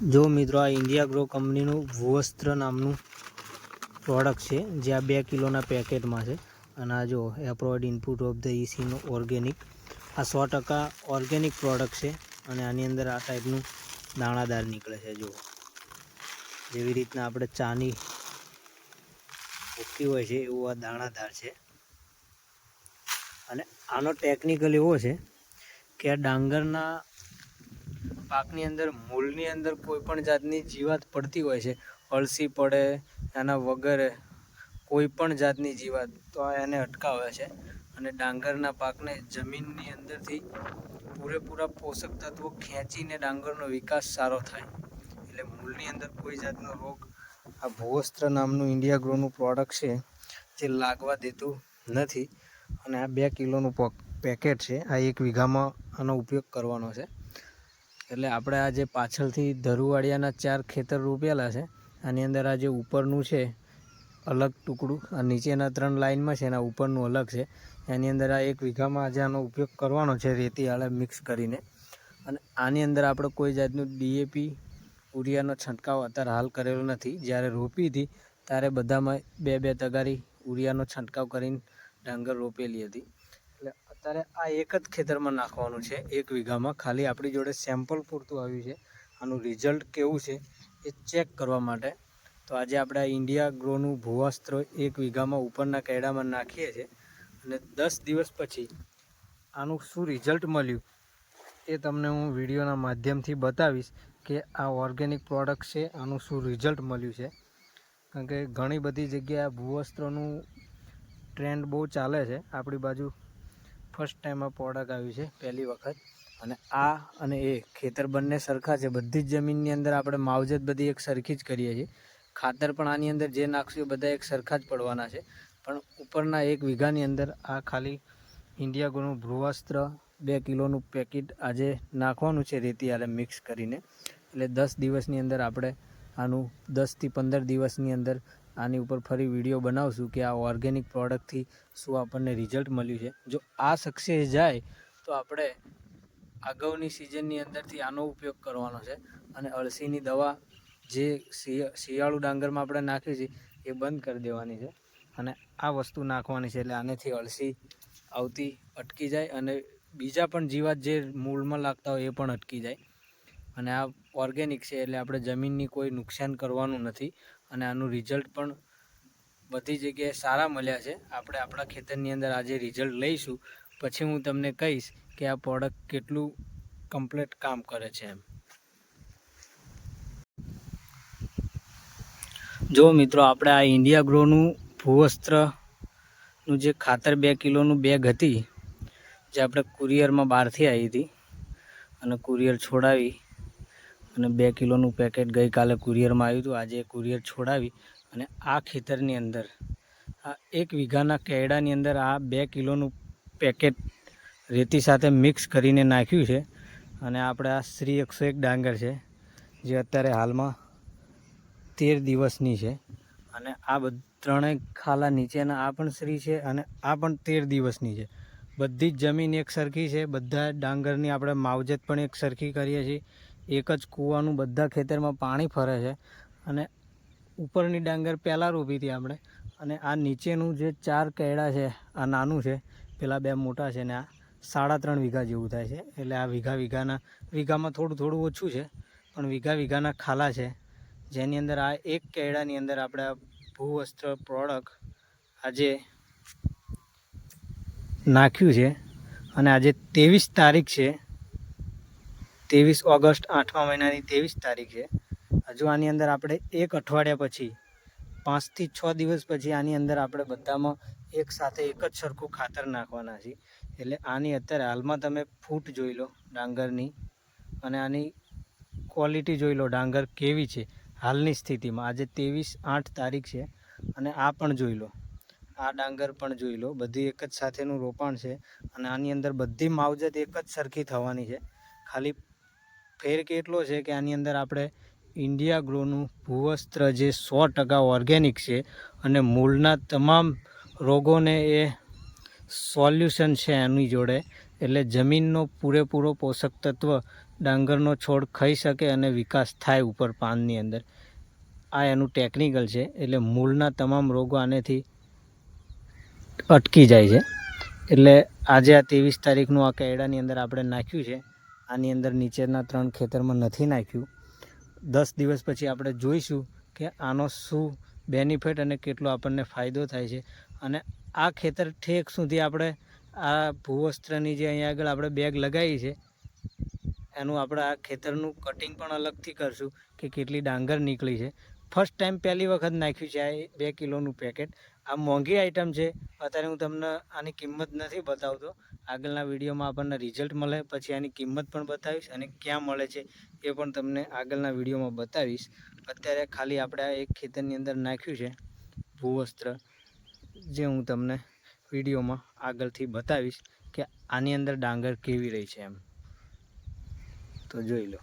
જો મિત્રો આ ઇન્ડિયા ગ્રો કંપનીનું ભૂવસ્ત્ર નામનું પ્રોડક્ટ છે, જે આ બે કિલોના પેકેટમાં છે. અને આ જો એપ્રોઇડ ઇનપુટ ઓફ ધ ઇસીનો ઓર્ગેનિક આ સો ટકા ઓર્ગેનિક પ્રોડક્ટ છે અને આની અંદર આ ટાઈપનું દાણાદાર નીકળે છે, જુઓ. જેવી રીતના આપણે ચાની ભૂકી હોય છે, એવું આ દાણાદાર છે. અને આનો ટેકનિકલ એવો છે કે આ ડાંગરના પાકની અંદર, મૂળની અંદર કોઈ પણ જાતની જીવાત પડતી હોય છે. અળસી પડે એના વગર કોઈ પણ જાતની જીવાત તો એને અટકાવે છે. અને ડાંગરના પાકને જમીનની અંદરથી પૂરેપૂરા પોષક તત્વો ખેંચીને ડાંગરનો વિકાસ સારો થાય. એટલે મૂળની અંદર કોઈ જાતનો રોગ, આ ભૂવસ્ત્ર નામનું ઇન્ડિયા ગ્રોનું પ્રોડક્ટ છે, જે લાગવા દેતું નથી. અને આ બે કિલોનું પોક- પેકેટ છે, આ એક વીઘામાં આનો ઉપયોગ કરવાનો છે. એટલે આપણે આ જે પાછળથી ધરુવાડિયાના ચાર ખેતર રોપેલા છે, આની અંદર આ જે ઉપરનું છે, અલગ ટુકડું, આ નીચેના ત્રણ લાઇનમાં છે, એના ઉપરનું અલગ છે. એની અંદર આ એક વીઘામાં આજે આનો ઉપયોગ કરવાનો છે, રેતી મિક્સ કરીને. અને આની અંદર આપણે કોઈ જાતનું ડીએપી ઉરિયાનો છંટકાવ અત્યારે હાલ કરેલો નથી. જ્યારે રોપી હતી, ત્યારે બધામાં બે બે તગારી ઉરિયાનો છંટકાવ કરીને ડાંગર રોપેલી હતી. અત્યારે આ એક જ ખેતરમાં નાખવાનું છે. એક વીઘામાં. ખાલી આપણી જોડે સેમ્પલ પૂરતું આવ્યું છે. આનું રિઝલ્ટ કેવું છે એ ચેક કરવા માટે. તો આજે આપણે આ ઇન્ડિયા ગ્રોનું ભૂવાસ્ત્ર એક વીઘામાં ઉપરના કેડામાં નાખીએ છીએ અને દસ દિવસ પછી આનું શું રિઝલ્ટ મળ્યું એ તમને હું વિડીયોના માધ્યમથી બતાવીશ કે આ ઓર્ગેનિક પ્રોડક્ટ છે, આનું શું રિઝલ્ટ મળ્યું છે. કારણ કે ઘણી બધી જગ્યાએ ભૂવસ્ત્રનું ટ્રેન્ડ બહુ ચાલે છે. આપણી બાજુ ફર્સ્ટ ટાઈમ આ પ્રોડક્ટ આવ્યું છે, પહેલી વખત. અને આ અને એ ખેતર બંને સરખા છે. બધી જ જમીનની અંદર આપણે માવજત બધી એક સરખી જ કરીએ છીએ. ખાતર પણ આની અંદર જે નાખશું એ બધા એક સરખા જ પડવાના છે. પણ ઉપરના એક વીઘાની અંદર આ ખાલી ઇન્ડિયા ગોનું ભ્રુવાસ્ત્ર બે કિલોનું પેકેટ આજે નાખવાનું છે રેતી આલે મિક્સ કરીને. એટલે દસ દિવસની અંદર આપણે આનું દસથી પંદર દિવસની અંદર આની ઉપર ફરી વીડિયો બનાવશું કે આ ઓર્ગેનિક પ્રોડક્ટથી શું આપણને રિઝલ્ટ મળ્યું છે. જો આ સક્સેસ જાય, તો આપણે અગાઉની સિઝનની અંદરથી આનો ઉપયોગ કરવાનો છે. અને અળસીની દવા જે શિયાળું ડાંગરમાં આપણે નાખી છે એ બંધ કરી દેવાની છે. અને આ વસ્તુ નાખવાની છે એટલે આનેથી અળસી આવતી અટકી જાય અને બીજા પણ જીવાત જે મૂળમાં લાગતા હોય એ પણ અટકી જાય. અને આ ઓર્ગેનિક છે એટલે આપણે જમીનની કોઈ નુકસાન કરવાનું નથી. અને આનું રિઝલ્ટ પણ બધી જગ્યાએ સારા મળ્યા છે. આપણે આપણા ખેતરની અંદર આજે રિઝલ્ટ લઈશું. પછી હું તમને કહીશ કે આ પ્રોડક્ટ કેટલું કમ્પ્લીટ કામ કરે છે એમ. જો મિત્રો, આપણે આ ઇન્ડિયા ગ્રોનું ભૂવસ્ત્રનું જે ખાતર બે કિલોનું બેગ હતી, જે આપણે કુરિયરમાં બહારથી આવી હતી અને કુરિયર છોડાવી અને બે કિલોનું પેકેટ ગઈકાલે કુરિયરમાં આવ્યું હતું. આજે કુરિયર છોડાવી અને આ ખેતરની અંદર, આ એક વીઘાના કેળાની અંદર આ બે કિલોનું પેકેટ રેતી સાથે મિક્સ કરીને નાખ્યું છે. અને આપણે આ શ્રી એકસો એક ડાંગર છે, જે અત્યારે હાલમાં તેર દિવસની છે. અને આ ત્રણેય ખાલા નીચેના આ પણ શ્રી છે અને આ પણ તેર દિવસની છે. બધી જ જમીન એક સરખી છે. બધા ડાંગરની આપણે માવજત પણ એક સરખી કરીએ છીએ. એક જ કૂવાનું બધા ખેતરમાં પાણી ફરે છે અને ઉપરની ડાંગર પહેલાં રોપી હતી આપણે. અને આ નીચેનું જે ચાર કેળા છે, આ નાનું છે, પેલા બે મોટા છે ને આ સાડા ત્રણ વીઘા જેવું થાય છે. એટલે આ વીઘા વીઘાના, વીઘામાં થોડું થોડું ઓછું છે, પણ વીઘા વીઘાના ખાલા છે. જેની અંદર આ એક કેળાની અંદર આપણે આ ભૂવસ્ત્ર પ્રોડક્ટ આજે નાખ્યું છે. અને આજે ત્રેવીસ તારીખ છે. ત્રેવીસ ઓગસ્ટ આઠમા મહિનાની ત્રેવીસ તારીખ છે. હજુ આની અંદર આપણે એક અઠવાડિયા પછી, પાંચથી છ દિવસ પછી આની અંદર આપણે બધામાં એક સાથે એક જ સરખું ખાતર નાખવાના છીએ. એટલે આની અત્યારે હાલમાં તમે ફૂટ જોઈ લો ડાંગરની અને આની ક્વોલિટી જોઈ લો ડાંગર કેવી છે હાલની સ્થિતિમાં. આજે ત્રેવીસ આઠ તારીખ છે અને આ પણ જોઈ લો. આ ડાંગર પણ જોઈ લો. બધી એક જ સાથેનું રોપાણ છે અને આની અંદર બધી માવજત એક જ સરખી થવાની છે. ખાલી ફેર કેટલો છે કે આની અંદર આપણે ઇન્ડિયા ગ્રોનું ભૂવસ્ત્ર જે સો ટકા ઓર્ગેનિક છે અને મૂળના તમામ રોગોને એ સોલ્યુશન છે એની જોડે, એટલે જમીનનો પૂરેપૂરો પોષક તત્વ ડાંગરનો છોડ ખાઈ શકે અને વિકાસ થાય ઉપર પાનની અંદર. આ એનું ટેકનિકલ છે, એટલે મૂળના તમામ રોગો આનેથી અટકી જાય છે. એટલે આજે આ ત્રેવીસ તારીખનું આ કેળાની અંદર આપણે નાખ્યું છે. આની અંદર નીચેના ત્રણ ખેતરમાં નથી નાખ્યું. દસ દિવસ પછી આપણે જોઈશું કે આનો શું બેનિફિટ અને કેટલો આપણને ફાયદો થાય છે. અને આ ખેતર ઠેક સુધી આપણે આ ભૂવસ્ત્રની જે અહીંયા આગળ આપણે બેગ લગાવી છે, એનું આપણે આ ખેતરનું કટિંગ પણ અલગથી કરશું કે કેટલી ડાંગર નીકળી છે. ફર્સ્ટ ટાઈમ પહેલી વખત નાખ્યું છે આ બે કિલોનું પેકેટ આ મોંઘી આઈટમ છે. અત્યારે હું તમને આની કિંમત નથી બતાવતો. આગળના વિડીયોમાં આપણને રિઝલ્ટ મળે, પછી આની કિંમત પણ બતાવીશ અને ક્યાં મળે છે એ પણ તમને આગળના વિડીયોમાં બતાવીશ. અત્યારે ખાલી આપણે આ એક ખેતરની અંદર નાખ્યું છે ભૂવસ્ત્ર, જે હું તમને વિડીયોમાં આગળથી બતાવીશ કે આની અંદર ડાંગર કેવી રહી છે એમ. તો જોઈ લો.